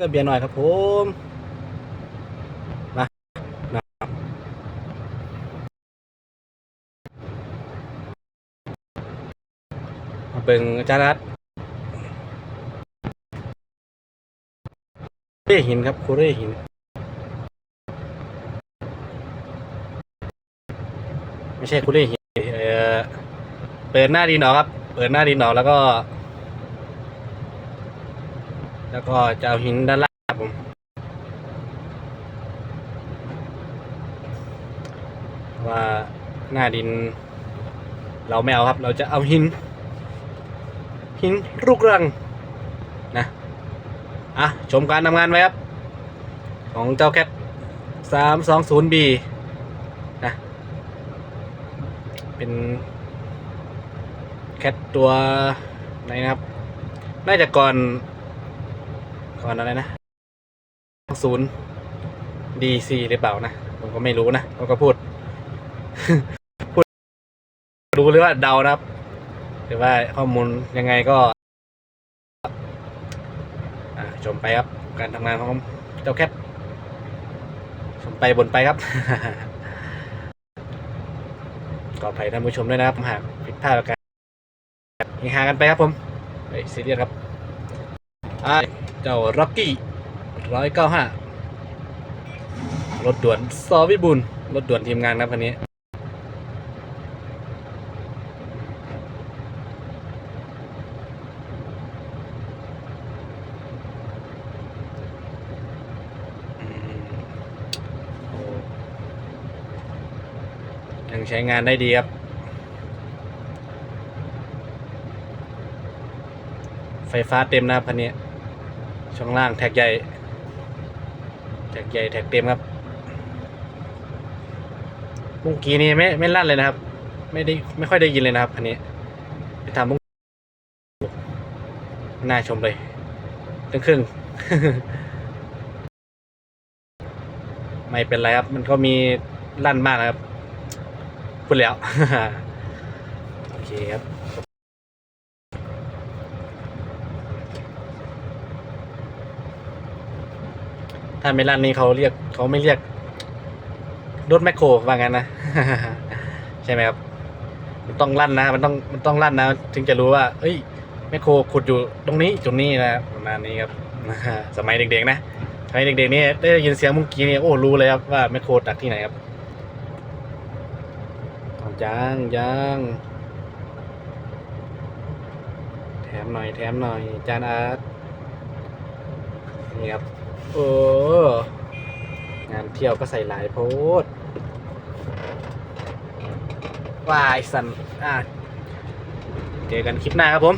กับเบียร์หน่อยครับผมมามามาเบิ่งอาจารย์รัดเร่หินครับโคเร่หินไม่ใช่คุเร่หินเออเปิดหน้าดินออครับ เปิดหน้าดินออแล้วก็ แล้วก็จะเอาหินด้านล่างครับผมว่าหน้าดิน เราไม่เอาครับ เราจะเอาหิน หินลูกรังนะอะชมการทำงานไว้ครับ ของเจ้าแคทสามสองศูนย์บีนะเป็นแคทตัวไหนนะครับ น่าจะก่อน ก่อนอะไรนะศูนย์ดีซีหรือเปล่านะ ผมก็ไม่รู้นะผมก็พูด พูด รู้หรือว่าเดานะครับ หรือว่าข้อมูลยังไงก็ชมไปครับ การทำงานของเจ้าแคทชมไปบนไปครับก็อภัยท่านผู้ชมด้วยนะครับหากผิดพลาดประการเฮฮากันไปครับผมเฮ้ยซีเรียสครับอ่า จ้าร็อกกี้ร้อยเก้าห้ารถด่วนซอวิบุลรถด่วนทีมงานครับคันนี้ยังใช้งานได้ดีครับ ไฟฟ้าเต็มนะครับคันนี้ ช่องล่างแท็กใหญ่แท็กใหญ่แท็กเต็มครับเมุงกี้นี่ไม่ไม่ลั่นเลยนะครับ ไม่ได้ไม่ค่อยได้ยินเลยนะครับคันนี้ไปทำมุ้งน่าชมเลยครึ่งครึ่งไม่เป็นไรครับ มันก็มีลั่นมากนะครับพูดแล้ว โอเคครับ ถ้าไม่ลั่นนี่เขาเรียกเขาไม่เรียกรถแมคโครว่างั้นนะ ใช่ไหมครับ มันต้องลั่นนะ มันต้องมันต้องลั่นนะ ถึงจะรู้ว่า เอ้ยแมคโครขุดอยู่ตรงนี้จุดนี้นะประมาณนี้ครับสมัยเด็กๆนะสมัยเด็กๆนี่ได้ยินเสียงมุ้งกี้นี่โอ้รู้เลยครับว่าแมคโครตักที่ไหนครับเอายางยางแถมหน่อยแถมหน่อยจานอาร์ตนี่ครับ เออ งานเที่ยวก็ใส่หลายโพสวายสันอะ เจอกันคลิปหน้าครับผม